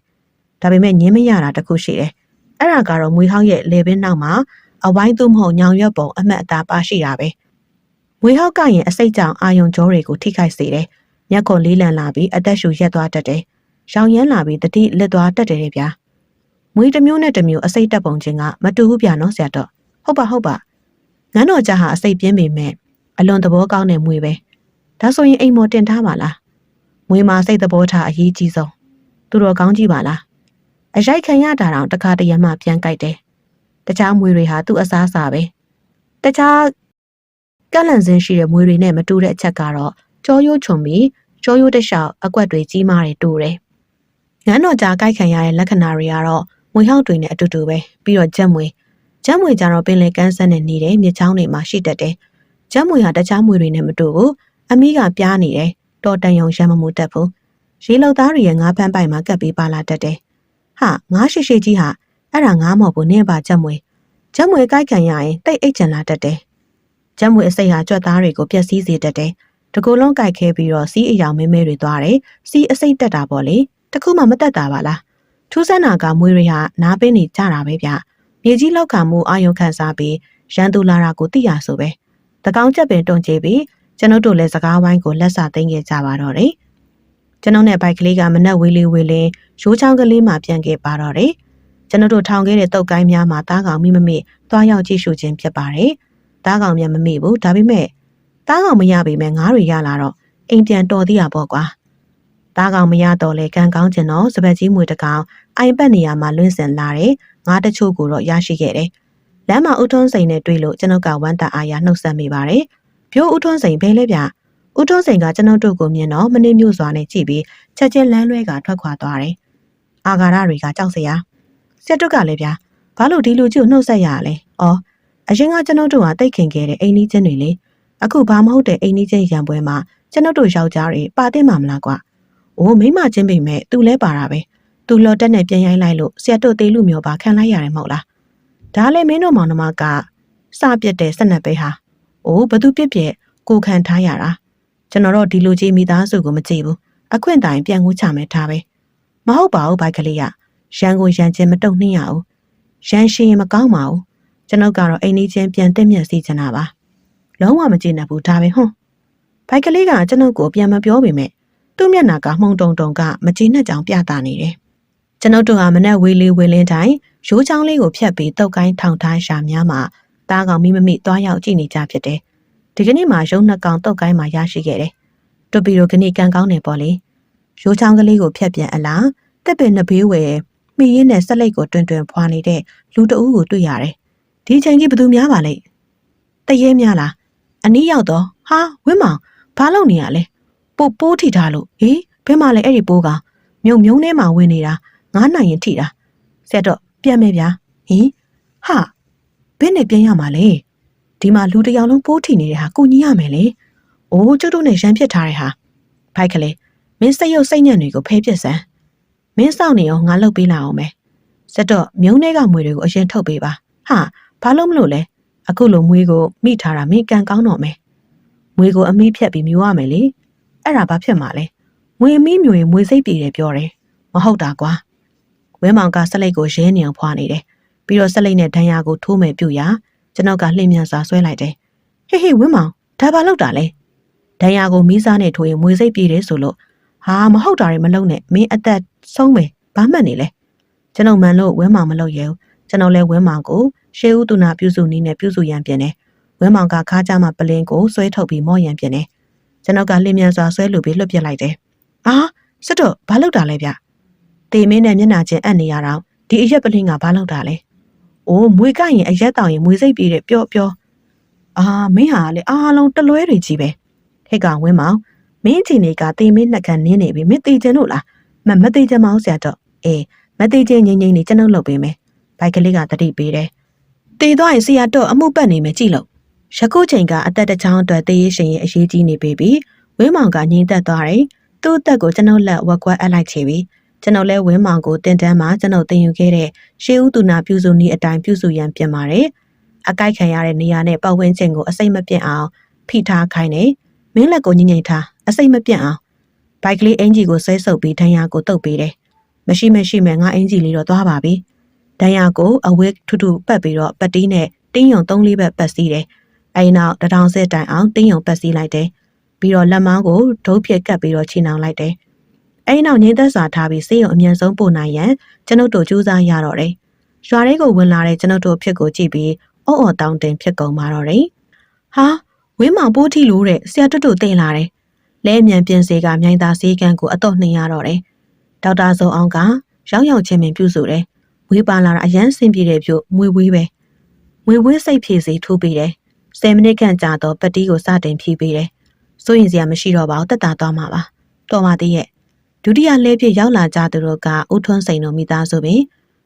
ဒါပေမဲ့ညင်းမရတာတခုရှိတယ်အဲ့ဒါကတော့မွေဟောက်ရဲ့လေပင်နောက်မှာအဝိုင်းသို့မဟုတ်ညောင်ရွက်ပုံအမတ်အသားပါရှိတာပဲမွေဟောက်ကရင်အစိတ်ကြောင်အာယုံကြောတွေကိုထိခိုက်စေတယ်မျက်ခုံလေးလံလာပြီးအသက်ရှူရက်သွားတတ်တယ်ရောင်ရမ်းလာပြီးတတိလက်သွားတတ်တယ်ဗျာမွေးတစ်မျိုးနဲ့တစ်မျိုးအစိတ်တက်ပုံချင်းကမတူဘူးဗျာနော်ဆရာတော့ဟုတ်ပါဟုတ်ပါငန်းတော်ကြဟာအစိတ်ပြင်းပေမဲ့အလွန်သဘောကောင်းတဲ့မွေးပဲဒါဆိုရင်အိမ်မော်တင်ထားပါလားမွေးမှာစိတ်သဘောထားအရေးကြီးဆုံးသူတော်ကောင်းကြီးပါလား အရိုက်ခံရတာတောင်တခါတရံမှပြန်ကြိုက်တယ်တခြားမွေတွေဟာသူ့အစားအစာပဲတခြားကန့်လန့်စင်းရှိတဲ့မွေတွေနဲ့မတူတဲ့အချက်ကတော့ကြောရိုးချုံပြီးကြောရိုးတစ်လျှောက်အကွက်တွေကြီးမားတယ်တူတယ်ငန်းတော်ကြားကြိုက်ခံရတဲ့လက္ခဏာတွေကတော့မွေဟောက်တွေနဲ့အတူတူပဲပြီးတော့ဂျက်မွေဂျက်မွေကြတော့ပင်လေကန်းဆက်နဲ့နေတဲ့မြစ်ချောင်းတွေမှာရှိတတ်တယ်ဂျက်မွေဟာတခြားမွေတွေနဲ့မတူဘူးအမီးကပြားနေတယ်တော်တန်ယုံရမ်းမမှုတက်ဘူးရေလောက်သားတွေရဲ့ငါးဖန်းပိုက်မှာကပ်ပြီးပါလာတတ်တယ် ဟာငါးရှိရှိကြီးဟာအဲ့ဒါငါးမဟုတ်ဘူးနင်းပါဂျက်မွေဂျက်မွေကြိုက်ခံရရင်တိတ်အိတ်ချင်လာတတ်တယ်ဂျက်မွေအစိတ်ဟာကြွက်သားတွေကိုပျက်စီးစေတတ်တယ်တကူလုံးကြိုက်ခဲပြီးတော့စီးအယောင်မဲမဲတွေသွားတယ်စီးအစိတ်တက်တာပေါ့လေတခုမှမတက်တာပါလားထူးဆန်းတာကမွေတွေဟာနားပင်းနေကြတာပဲဗျမြေကြီးလောက်ခါမှုအာယုံခံစားပြီးရန်သူလာတာကိုသိရဆိုပဲတကောင်းချက်ပင်တွန့်ကြည့်ပြီးကျွန်ုပ်တို့လည်းစကားဝိုင်းကိုလက်စာသိမ်းခဲ့ကြပါတော့တယ် ကျွန်ုပ်နဲ့ဘိုက်ကလေးကမနက်ဝေးလေးဝေးလေးရိုးချောင်းကလေးမှပြန်ခဲ့ပါတော့တယ်ကျွန်ုပ်တို့ထောင်ခဲ့တဲ့တုတ်ကိုင်းများမှာတားကောင်မိမမေသွားရောက်ကြည့်ရှုခြင်းဖြစ်ပါတယ်တားကောင်မြန်မမေဘူးဒါပေမဲ့တားကောင်မရပေမဲ့ငားတွေရလာတော့အိမ်ပြန်တော်သေးရပေါ့ကွာသားကောင်မရတော့လေကံကောင်းကျင်တော့စပက်ကြီးမွေတကောင်အိမ်ပတ်နေရာမှာလွင့်စင်လာတယ်ငါးတချို့ကိုတော့ရရှိခဲ့တယ်လမ်းမှာဦးထွန်းစိန်နဲ့တွေ့လို့ကျွန်ုပ်ကဝမ်းတအားရနှုတ်ဆက်မိပါတယ်ပြိုးဦးထွန်းစိန်ဘဲလဲဗျ ဦးထွန်းစိန်ကကျွန်ုပ်တို့ကိုမြင်တော့မနှင်းမြို့စွာနဲ့ကြည့်ပြီးချက်ချင်းလမ်းလွဲကထွက်ခွာသွားတယ်အာဃာရတွေကကြောက်စရာစက်တုကလည်းဗျဘာလို့ဒီလူကြီးကိုနှုတ်ဆက်ရလဲဩအရင်ကကျွန်ုပ်တို့ကတိတ်ခင်ခဲ့တဲ့အိမ်နီးချင်းတွေလေအခုဘာမဟုတ်တဲ့အိမ်နီးချင်းရံပွဲမှာကျွန်ုပ်တို့ယောက်ျားတွေပါတင်မှာမလားကွာ။အိုးမိမချင်းပေမဲ့သူလဲပါတာပဲ။သူလော်တက်နဲ့ပြန်ရိုင်းလိုက်လို့ဆရာတို့သေးလူမျိုးပါခံလိုက်ရတယ်မဟုတ်လား။ဒါလည်းမင်းတို့မောင်နှမကစပြက်တဲ့ဆက်နက်ပဲဟာ။အိုးဘသူပြက်ပြက်ကိုခံထားရတာ။ ကျွန်တော်တို့ဒီလူကြီးမိသားစုကိုမကြည့်ဘူး။အခွင့်တိုင်ပြန်ကူးချမယ်ထားပဲ။မဟုတ်ပါဘူးဘိုက်ကလေးကရန်ကိုရန်ချင်းမတုံနှင်းရဘူး။ရန်ရှင်ရင်မကောင်းပါဘူး။ကျွန်ုပ်ကတော့အိမ်ကြီးချင်းပြန်တက်မြက်စီချင်တာပါ။လုံးဝမကြည့်နိုင်ဘူးဒါပဲဟွန်းဘိုက်ကလေးကကျွန်ုပ်ကိုပြန်မပြောပေမဲ့သူ့မျက်နှာကမှုန်တုံတုံကမကျေနပ်ကြောင်ပြတာနေတယ်။ကျွန်ုပ်တို့ဟာမနက်ဝေးလေးဝေးလင်းတိုင်းရိုးချောင်းလေးကိုဖြတ်ပြီးတုတ်ကိုင်းထောင်ထားရှာများမှာတားကောင်မိမမိသွားရောက်ကြည့်နေကြဖြစ်တယ်။ ဒီကနေ့မှရုံနှစ်ကောင်တုတ်ကိုင်းမှာရရှိခဲ့တယ်။တူပီတို့ကနေ့ကန်ကောင်းနေပေါ့လေ။ရိုးချောင်းကလေးကိုဖြတ်ပြန်အလားတက်ပင်နှစ်ဘေးဝယ်မိရင်းနဲ့ဆက်လက်ကိုတွင်တွင်ဖွာနေတဲ့လူတအုပ်ကိုတွေ့ရတယ်။ဒီချိန်ကြီးဘယ်သူများပါလဲ။တရေများလား။အနီးရောက်တော့ဟာဝင်းမောင်ဘာလုပ်နေရလဲ။ပို့ပိုးထိထားလို့ဟေးဘယ်မှလဲအဲ့ဒီပိုးကမြုံမြုံထဲမှာဝင်နေတာငားနိုင်ရင်ထိတာ။ဆက်တော့ပြန်မယ်ဗျာ။ဟင်ဟာဘယ်နဲ့ပြန်ရမှာလဲ။ ဒီမှာလူတစ်ယောက်လုံးပိုးထိနေတဲ့ဟာကိုကြီးရမယ်လေ။အိုးကျုပ်တို့နဲ့ရန်ဖြစ်ထားတဲ့ဟာ။ဖိုက်ကလေးမင်းစိတ်ရုပ်စိတ်ညံ့တွေကိုဖဲပြစ်စမ်း။မင်းစောင့်နေအောင်ငါလှုပ်ပေးလာအောင်မယ်။ဆက်တော့မြုံထဲကမွေတွေကိုအရင်ထုတ်ပေးပါ။ဟာဘာလို့မလို့လဲ။အခုလိုမွေကိုမိထားတာမင်းကန်ကောင်းတော့မယ်။မွေကိုအမိဖြတ်ပြီးမျိုးရမယ်လေ။အဲ့ဒါဘာဖြစ်မှာလဲ။မွေအမိမျိုးရင်မွေစိတ်ပြေတယ်ပြောတယ်။မဟုတ်တာကွာ။ဝင်းမောင်ကဆက်လိုက်ကိုရဲနေအောင်ဖွာနေတယ်။ပြီးတော့ဆက်လိုက်နဲ့ဒဏ်ရာကိုထိုးမယ်ပြုတ်ရ ကျွန်တော်ကလှည့်မြန်စွာဆွဲလိုက်တယ်။ဟေးဟေးဝင်းမောင်ဒါဘာလုပ်တာလဲ။ဒဏ်ရာကိုမီးစားနဲ့ထိုးရင်မွေစိတ်ပြေတယ်ဆိုလို့ဟာမဟုတ်တာတွေမလုပ်နဲ့မင်းအသက်ဆုံးမယ်ဘာမှတ်နေလဲကျွန်ုပ်မှန်လို့ဝင်းမောင်မလုပ်ရဘူးကျွန်တော်လဲဝင်းမောင်ကိုရှေးဦးသူနာပြုစုနည်းနဲ့ပြုစုရန်ပြင်တယ်ဝင်းမောင်ကခါးကြမှာပလင်းကိုဆွဲထုတ်ပြီးမော့ရန်ပြင်တယ်ကျွန်တော်ကလင်းမြန်စွာဆွဲလူပြီးလွတ်ပြစ်လိုက်တယ်အာစစ်တော့ဘာလုပ်တာလဲဗျတေမင်းနဲ့မျက်နှာချင်းအပ်နေရတော့ဒီအရက်ပလင်းကဘာလုပ်တာလဲ အိုးမွေကရင်အရက်တောင်ရင်မွေစိတ်ပြေးတယ်ပြော့ပြော့အာမင်းဟာလေအားလုံးတလွဲတွေကြီးပဲဟဲ့ကောင်ဝင်းမောင်မင်းချီနေကတေမင်းနှက်ခမ်းနင်းနေပြီမင်းတေချင်လို့လားမမသေးချင်မအောင်ဆရာတော့အေးမသေးချင်ငိမ့်ငိမ့်နေကျွန်ုပ်လုပ်ပေးမယ်ဘိုက်ကလေးကတတိပေးတယ်တေသွားရင်ဆရာတော့အမှုပတ်နေမယ်ကြည့်လို့ယခုချိန်ကအသက်တစ်ချောင်းအတွက်တေးရရှင်ရဲ့အရေးကြီးနေပြီပြီးဝင်းမောင်ကငိမ့်သက်သွားတယ်သူ့အသက်ကိုကျွန်ုပ်လက်ဝက်ကွက်အပ်လိုက်ချေပြီး ကျွန်တော်လဲဝင်းမောင်ကိုတင်တန်းမှာကျွန်တော်တင်ယူခဲ့တဲ့ရှေးဦးသူနာပြုစုနည်းအတိုင်းပြုစုရန်ပြင်ပါတယ်အကိုက်ခံရတဲ့နေရာနဲ့ပတ်ဝန်းကျင်ကိုအစိမ့်မပြတ်အောင်ဖိထားခိုင်းတယ်မင်းလက်ကိုညှိညိတ်ထားအစိမ့်မပြတ်အောင်ဘိုက်ကလေးအင်ဂျီကိုဆွဲဆုပ်ပြီးဒဏ်ရာကိုတုပ်ပေးတယ်။မရှိမရှိမဲ့ငါအင်ဂျီလေးတော့သွားပါပြီ။ဒဏ်ရာကိုအဝဲထူထူပတ်ပြီးတော့ပတ်တီးနဲ့တင်းယုံ၃လေးဘက်ပတ်စီးတယ်။အဲဒီနောက်တထောင်ဆက်တိုင်အောင်တင်းယုံပတ်စီးလိုက်တယ်။ပြီးတော့လက်မောင်းကိုဒုတ်ပြက်ကပ်ပြီးတော့ခြေနှောင်လိုက်တယ်။ အဲဒီနောက်ငိမ့်သက်စွာထားပြီးစေးရုံအမြန်ဆုံးပို့နိုင်ရန်ကျွန်ုပ်တို့ကြိုးစားရတော့တယ်။ရွာလေးကိုဝင်လာတဲ့ကျွန်ုပ်တို့ဖြစ်ကိုကြည့်ပြီးအော့အော်တောင်းတင်ဖြစ်ကုန်ပါတော့တယ်။ဟာဝင်းမောင်ပိုးထီလို့တဲ့ဆရာတွတ်တို့တင်လာတယ်။လဲမြန်ပြင်စေကမြိုင်သာစေးကန်းကိုအတော့နှင်ရတော့တယ်။ဒေါက်တာဇုံအောင်ကရောက်ရောက်ချင်းပင်ပြုစုတယ်။ဝေးပါလာတာအရန်ဆင်ပြေတယ်ပြုတ်မွေဝေးပဲ။မွေဝေးစိတ်ဖြည့်စေထိုးပေးတယ်။10မိနစ်ခန့်ကြာတော့ပတိကိုစတင်ဖြည့်ပေးတယ်။စိုးရင်စရာမရှိတော့ပါဘူးတက်တာသွားမှာပါ။တော်ပါသေးရဲ့။ ဒုတိယလဲပြရောက်လာကြသူတို့ကဦးထွန်းစိန်တို့မိသားစုပင်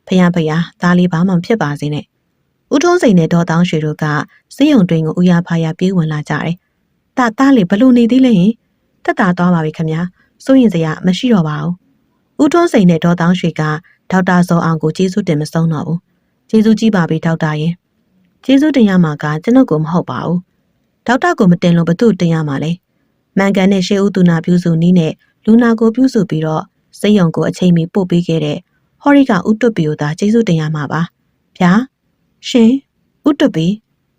ဖယားဖယားသားလေးဘာမှဖြစ်ပါစေနဲ့။ဦးထွန်းစိန်နဲ့ဒေါ်တောင်းရွှေတို့ကစေးရုံတွင်ကိုဦးရဖာရပြေးဝင်လာကြတယ်။တာသားလေးဘလို့နေသေးလဲဟင်။တက်တာသွားပါပြီခင်ဗျာ။စိုးရင်စရာမရှိတော့ပါဘူး။ဦးထွန်းစိန်နဲ့ဒေါ်တောင်းရွှေကဒေါက်တာဇော်အောင်ကိုကျေးဇူးတင်မဆုံးတော့ဘူး။ကျေးဇူးကြီးပါပြီဒေါက်တာရင်။ကျေးဇူးတင်ရမှာကကျွန်ုပ်ကိုမဟုတ်ပါဘူး။ဒေါက်တာကိုမတင်လို့ဘသူ့တင်ရမှာလဲ။မန်ကန်နဲ့ရှေးဦးသူနာပြုစုနီးနဲ့ လူနာကိုပြုစုပြီးတော့စိတ်ယုံကိုအချိန်မီပို့ပေးခဲ့တဲ့ဟော်ရီကဥတုပီကိုသာကျေးဇူးတင်ရမှာပါ။ဗျာ။ရှင်ဥတုပီ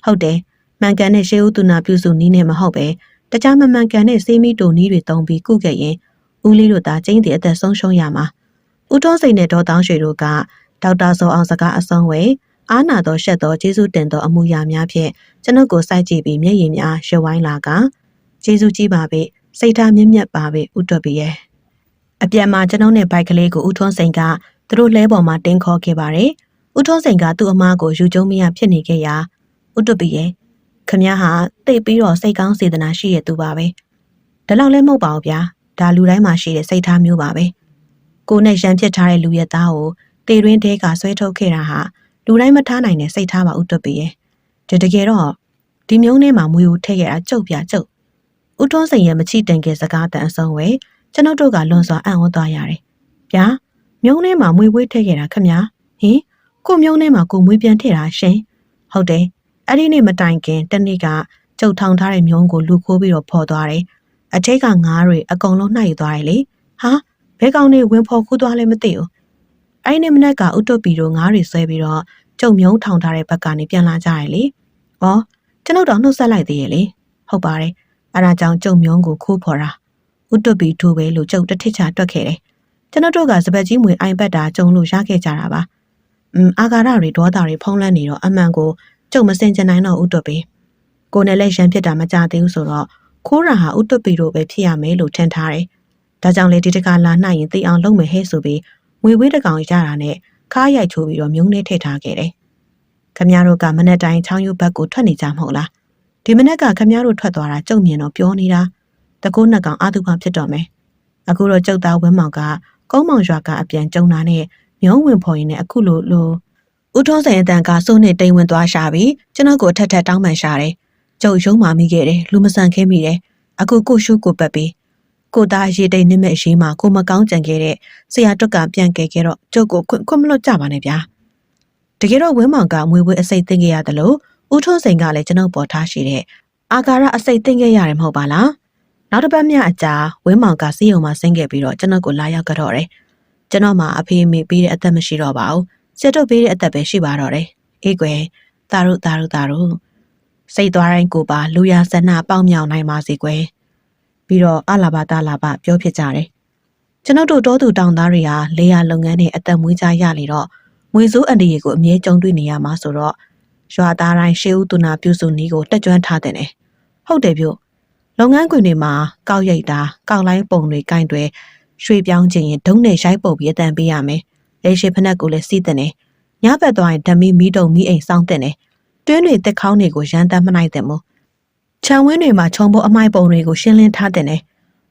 ဟုတ်တယ်။မန်ကန်နဲ့ရှေးဦးသူနာပြုစုနီးနဲ့မဟုတ်ပဲတခြားမမှန်ကန်တဲ့စေးမီတိုနီးတွေတုံးပြီးကုခဲ့ရင်ဦးလေးတို့သာကျင်းတည်အသက်ဆုံးရှုံးရမှာဦးထွန်းစိန်နဲ့ဒေါ်တောင်းရွှေတို့ကဒေါက်တာစောအောင်စကားအဆုံးဝဲအာနာတော်ရှက်တော်ကျေးဇူးတင်တော်အမှုရာများဖြင့်ကျွန်ုပ်ကိုစိုက်ကြည့်ပြီးမျက်ရည်များရွှဲဝိုင်းလာကကျေးဇူးကြီးပါပဲ စိတ်ထားမြင့်မြတ်ပါပဲဥတွက်ပြီးရဲ့အပြန်မှာကျွန်ုပ်နဲ့ဘိုက်ကလေးကိုဦးထွန်းစိန်ကသူတို့လဲပေါ်မှာတင်းခေါ်ခဲ့ပါတယ်ဦးထွန်းစိန်ကသူ့အမားကိုယူကျုံမရဖြစ်နေခဲ့ရာဥတွက်ပြီးရဲ့ခမည်းဟာတိတ်ပြီးတော့စိတ်ကောင်းစေတနာရှိရသူပါပဲဒါလောက်လည်းမဟုတ်ပါဘူးဗျာဒါလူတိုင်းမှာရှိတဲ့စိတ်ထားမျိုးပါပဲကိုနဲ့ရန်ဖြစ်ထားတဲ့လူရဲ့သားကိုတေရင်းတဲကဆွဲထုတ်ခဲ့တာဟာလူတိုင်းမထားနိုင်တဲ့စိတ်ထားပါဥတွတ်ပေရဲ့တကယ်တော့ဒီမျိုးနဲ့မှမွေကိုထည့်ခဲ့တာကြုတ်ပြကြုတ် ဥတွန်းစိန်ရဲ့မချိတန်ခဲ့စကားတန်အဆုံးဝဲကျွန်ုပ်တို့ကလွန်စွာအံ့ဩသွားရတယ်ဗျာမျိုးနဲ့မှမွေဝေးထည့်ခဲ့တာခမညာဟင်ကိုမျိုးနဲ့မှကိုမွေးပြန်ထည့်တာရှင်ဟုတ်တယ်အဲ့ဒီနေ့မတိုင်ခင်တနေ့ကကျုပ်ထောင်ထားတဲ့မျိုးကိုလူခိုးပြီးတော့ဖော်သွားတယ်အထိတ်ကငါးတွေအကုန်လုံးနှိုက်ယူသွားတယ်လေဟာဘဲကောင်တွေဝင်ဖော်ခူးသွားလဲမသိဘူးအဲ့ဒီနေ့မနက်ကဥတုပီတို့ငါးတွေဆွဲပြီးတော့ကျုံမြုံထောင်ထားတဲ့ဘက်ကနေပြန်လာကြတယ်လေဩကျွန်ုပ်တော့နှုတ်ဆက်လိုက်သေးရဲ့လေဟုတ်ပါတယ် အဲဒါကြောင့်ကျုံမျိုးကိုခိုးဖော်တာဥတုပီထိုးပဲလို့ကျုပ်တစ်ထစ်ချတွက်ခဲ့တယ်ကျွန်တော်တို့ကစပက်ကြီးမွေအိုင်ပတ်တာကျုံလို့ရခဲ့ကြတာပါอืมအာဃာရတွေဒေါသတွေဖုံးလန်းနေတော့အမှန်ကိုကျုံမစင်ကြနိုင်တော့ဥတုပီကိုယ်နဲ့လည်းရန်ဖြစ်တာမကြသေးဘူးဆိုတော့ခိုးရာဟာဥတုပီတို့ပဲဖြစ်ရမယ်လို့ထင်ထားတယ်ဒါကြောင့်လေဒီတကလာနှိုက်ရင်သိအောင်လုပ်မယ်ဟဲ့ဆိုပြီးငွေဝေးတစ်ကောင်ရတာနဲ့ခါးရိုက်ချိုးပြီးတော့မြုံနေထည့်ထားခဲ့တယ်ခမရတို့ကမနေ့တိုင်းချောင်းရုပ်ဘက်ကိုထွက်နေကြမဟုတ်လား ဒီမနေ့ကခမရတို့ထွက်သွားတာကြုံမြင်တော့ပြောနေတာတကူနှစ်ကောင်အာတုပဖြစ်တော့မယ်အခုတော့ကျုပ်သားဝင်းမောင်ကကုန်းမောင်ရွာကအပြန်ကျုံတာနဲ့မြုံဝင်ဖော်ရင်လည်းအခုလိုလိုဦးထုံးစိန်အတန်ကစိုးနဲ့တိမ်ဝင်သွားရှာပြီးကျွန်တော်ကိုထက်ထက်တောင်းပန်ရှာတယ်ကျုပ်ရုံးမာမိခဲ့တယ်လူမဆန်ခင်းမိတယ်အခုကိုရှုကိုပတ်ပြီးကိုသားရေတိတ်နစ်မဲ့အရေးမှာကိုမကောင်းကြံခဲ့တဲ့ဆရာတွက်ကပြန်ကဲခဲ့တော့ကျုပ်ကိုခွင့်ခွင့်မလွတ်ကြပါနဲ့ဗျာတကယ်တော့ဝင်းမောင်ကမွေဝဲအစိတ်သိမ့်ခဲ့ရတယ်လို့ ဦးထွန်းစိန်ကလည်းကျွန်ုပ်ပေါ်ထားရှိတဲ့အာကာရအစိတ်သိမ့်ခဲ့ရတယ်မဟုတ်ပါလားနောက်တစ်ပတ်မြအကြာဝင်းမောင်ကစီးရုံမှာဆင်းခဲ့ပြီးတော့ကျွန်ုပ်ကိုလာရောက်ကြတော့တယ်ကျွန်တော်မှအဖေအမေပေးတဲ့အသက်မရှိတော့ပါဘူးစစ်တို့ပေးတဲ့အသက်ပဲရှိပါတော့တယ်အေးကွယ်သားတို့သားတို့သားတို့စိတ်သွားတိုင်းကိုပါလူရဆန္ဒပေါင်းမြောင်နိုင်ပါစေကွယ်ပြီးတော့အလာဘာတလာဘပြောဖြစ်ကြတယ်ကျွန်တော်တို့တောသူတောင်သားတွေဟာလေယာလုပ်ငန်းနဲ့အသက်မွေးကြရလေတော့ငွေစိုးအန်ဒီရီကိုအမြဲကြုံတွေ့နေရမှာဆိုတော့ ရွာသားတိုင်းရှေးဦးသူနာပြုစုနည်းကိုတက်ကြွထားတဲ့တယ်ဟုတ်တယ်ပြုလုပ်ငန်းခွင်တွေမှာကောက်ရိုက်တာကောက်လိုင်းပုံတွေကင်တွေရွှေပြောင်းခြင်းရင်ဒုံးနဲ့ရိုက်ပုတ်ပြီးအတန်ပေးရမယ်လေရှိဖက်နှက်ကိုလည်းစီးတဲ့တယ်ညဘက်သွားရင်ဓမီမီးတုံမီးအိမ်စောင်းတဲ့တယ်တွင်းတွေတက်ခေါင်းတွေကိုရမ်းတမ်းမနိုင်တဲ့မို့ခြံဝင်းတွေမှာခြုံဖို့အမိုက်ပုံတွေကိုရှင်းလင်းထားတဲ့တယ်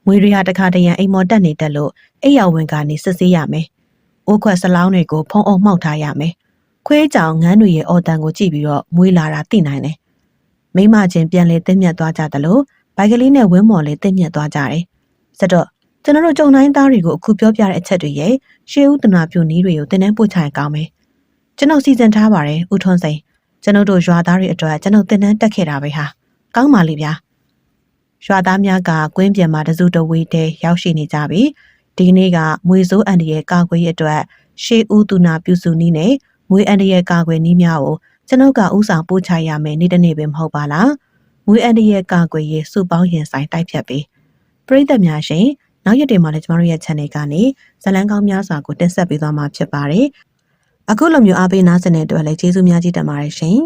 မွေတွေဟာတခါတရံအိမ်မော်တက်နေတက်လို့အိယာဝင်ကနေစစ်ဆေးရမယ်။အိုးခွက်စလောင်းတွေကိုဖုံးအောင်မှောက်ထားရမယ်။ ခွေးကြောင်ငန်းတွေရဲ့အော်တန်ကိုကြည့်ပြီးတော့မွေးလာတာသိနိုင်တယ်။မိမချင်းပြန်လေတင်းမြတ်သွားကြတယ်လို့ဘိုက်ကလေးနဲ့ဝင်းမော်လေးတင်းမြတ်သွားကြတယ်။စတော့ကျွန်တော်တို့ကြုံတိုင်းသားတွေကိုအခုပြောပြတဲ့အချက်တွေရဲ့ရှေးဦးတနာပြုနည်းတွေကိုတင်းနှင်းပို့ချရင်ကောင်းမယ်။ကျွန်တော်စီစဉ်ထားပါတယ်ဦးထွန်းစိန်။ကျွန်တော်တို့ရွာသားတွေအတွက်ကျွန်တော်တင်းနှင်းတက်ခဲ့တာပဲဟာ။ကောင်းပါလိဗျာ။ရွာသားများကကွင်းပြင်မှာတစုတဝေးတဲရောက်ရှိနေကြပြီဒီနေ့ကမွေစိုးအန်ဒီရဲ့ကာကွယ်ရေးအတွက်ရှေးဦးသူနာပြုစုနည်းနဲ့ မွေအန်ဒီရဲ့ကာကွယ်နည်းများကိုကျွန်ုပ်ကဥဆောင်ပို့ချရမယ်နေ့တစ်နေ့ပဲမဟုတ်ပါလားမွေအန်ဒီရဲ့ကာကွယ်ရေးစုပေါင်းရင်ဆိုင်တိုက်ဖြတ်ပြီးပရိသတ်များရှင်နောက်ရက်တွေမှာလည်းကျမတို့ရဲ့ channel ကနေဇလန်းကောင်းများစွာကိုတင်ဆက်ပေးသွားမှာဖြစ်ပါတယ်အခုလိုမျိုးအားပေးနားဆင်တဲ့အတွက်လည်းကျေးဇူးများကြီးတင်ပါတယ်ရှင်